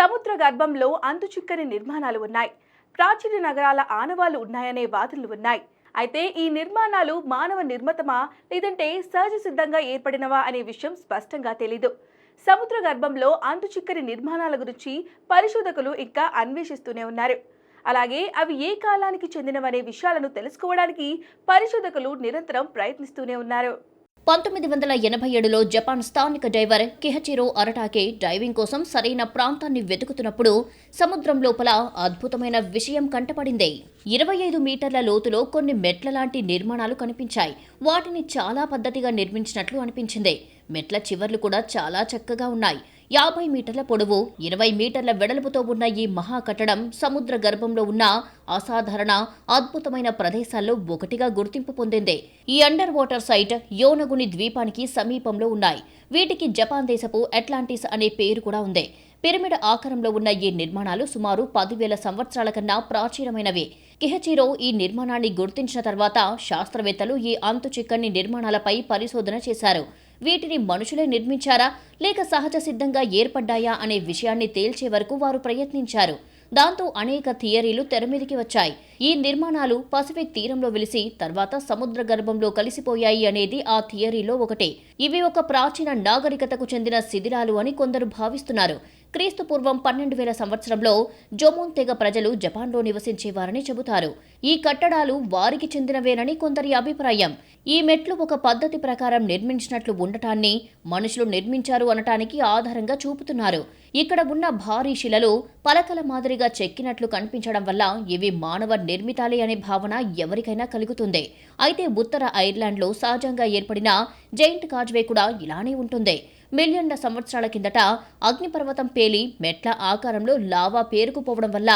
సముద్ర గర్భంలో అంతుచిక్కని నిర్మాణాలు ఉన్నాయి. ప్రాచీన నగరాల ఆనవాళ్ళు ఉన్నాయనే వాదనలు ఉన్నాయి. అయితే ఈ నిర్మాణాలు మానవ నిర్మితమా? లేదంటే సహజ సిద్ధంగా ఏర్పడినవా? అనే విషయం స్పష్టంగా తెలీదు. సముద్ర గర్భంలో అంతుచిక్కని నిర్మాణాల గురించి పరిశోధకులు ఇంకా అన్వేషిస్తూనే ఉన్నారు. అలాగే అవి ఏ కాలానికి చెందినవనే విషయాలను తెలుసుకోవడానికి పరిశోధకులు నిరంతరం ప్రయత్నిస్తూనే ఉన్నారు. పంతొమ్మిది వందల ఎనభై ఏడులో జపాన్ స్థానిక డైవర్ కిహచిరో అరటాకే డైవింగ్ కోసం సరైన ప్రాంతాన్ని వెతుకుతున్నప్పుడు సముద్రం లోపల అద్భుతమైన విషయం కంటపడింది. ఇరవై ఐదు మీటర్ల లోతులో కొన్ని మెట్ల లాంటి నిర్మాణాలు కనిపించాయి. వాటిని చాలా పద్ధతిగా నిర్మించినట్లు అనిపించింది. మెట్ల చివర్లు కూడా చాలా చక్కగా ఉన్నాయి. యాభై మీటర్ల పొడవు ఇరవై మీటర్ల వెడల్పుతో ఉన్న ఈ మహా కట్టడం సముద్ర గర్భంలో ఉన్న అసాధారణ అద్భుతమైన ప్రదేశాల్లో ఒకటిగా గుర్తింపు పొందింది. ఈ అండర్ వాటర్ సైట్ యోనగుని ద్వీపానికి సమీపంలో ఉన్నాయి. వీటికి జపాన్ దేశపు అట్లాంటిస్ అనే పేరు కూడా ఉంది. పిరమిడ్ ఆకారంలో ఉన్న ఈ నిర్మాణాలు సుమారు పదివేల సంవత్సరాల కన్నా ప్రాచీనమైనవి. కిహచిరో ఈ నిర్మాణాన్ని గుర్తించిన తర్వాత శాస్త్రవేత్తలు ఈ అంతు చిక్కని నిర్మాణాలపై పరిశోధన చేశారు. వీటిని మనుషులే నిర్మించారా? లేక సహజ సిద్ధంగా ఏర్పడ్డాయా? అనే విషయాన్ని తేల్చే వరకు వారు ప్రయత్నించారు. దాంతో అనేక థియరీలు తెరమీదికి వచ్చాయి. ఈ నిర్మాణాలు పసిఫిక్ తీరంలో వెలిసి తర్వాత సముద్ర గర్భంలో కలిసిపోయాయి అనేది ఆ థియరీలో ఒకటి. ఇవి ఒక ప్రాచీన నాగరికతకు చెందిన శిథిలాలు అని కొందరు భావిస్తున్నారు. క్రీస్తు పూర్వం పన్నెండు వేల సంవత్సరంలో జోమోన్ తెగ ప్రజలు జపాన్లో నివసించేవారని చెబుతారు. ఈ కట్టడాలు వారికి చెందినవేనని కొందరి అభిప్రాయం. ఈ మెట్లు ఒక పద్ధతి ప్రకారం నిర్మించినట్లు ఉండటాన్ని మనుషులు నిర్మించారు అనటానికి ఆధారంగా చూపుతున్నారు. ఇక్కడ ఉన్న భారీ శిలలు పలకల మాదిరిగా చెక్కినట్లు కనిపించడం వల్ల ఇవి మానవ నిర్మితాలే అనే భావన ఎవరికైనా కలుగుతుంది. అయితే ఉత్తర ఐర్లాండ్లో సహజంగా ఏర్పడిన జైంట్ కాజ్వే కూడా ఇలానే ఉంటుంది. మిలియన్ల సంవత్సరాల కిందట అగ్నిపర్వతం పేలి మెట్ల ఆకారంలో లావా పేరుకుపోవడం వల్ల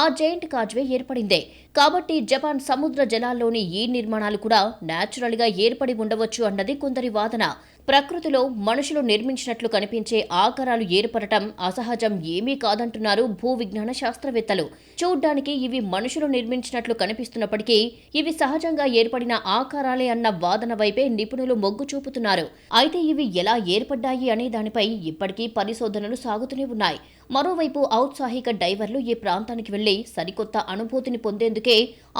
ఆ జైంట్ కాజ్వే ఏర్పడింది. కాబట్టి జపాన్ సముద్ర జలాల్లోని ఈ నిర్మాణాలు కూడా న్యాచురల్గా ఏర్పడి ఉండవచ్చు అన్నది కొందరి వాదన. ప్రకృతిలో మనుషులు నిర్మించినట్లు కనిపించే ఆకారాలు ఏర్పడటం అసహజం ఏమీ కాదంటున్నారు భూ విజ్ఞాన శాస్త్రవేత్తలు. చూడ్డానికి ఇవి మనుషులు నిర్మించినట్లు కనిపిస్తున్నప్పటికీ ఇవి సహజంగా ఏర్పడిన ఆకారాలే అన్న వాదన వైపే నిపుణులు మొగ్గు చూపుతున్నారు. అయితే ఇవి ఎలా ఏర్పడ్డాయి అనే దానిపై ఇప్పటికీ పరిశోధనలు సాగుతూనే ఉన్నాయి. మరోవైపు ఔత్సాహిక డైవర్లు ఈ ప్రాంతానికి వెళ్ళి సరికొత్త అనుభూతిని పొందేందుకే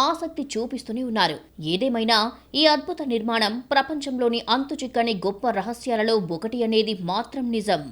ఆసక్తి చూపిస్తూనే ఉన్నారు. ఏదేమైనా ఈ అద్భుత నిర్మాణం ప్రపంచంలోని అంతుచిక్కని గొప్ప రహస్యాలలో ఒకటి అనేది మాత్రం నిజం.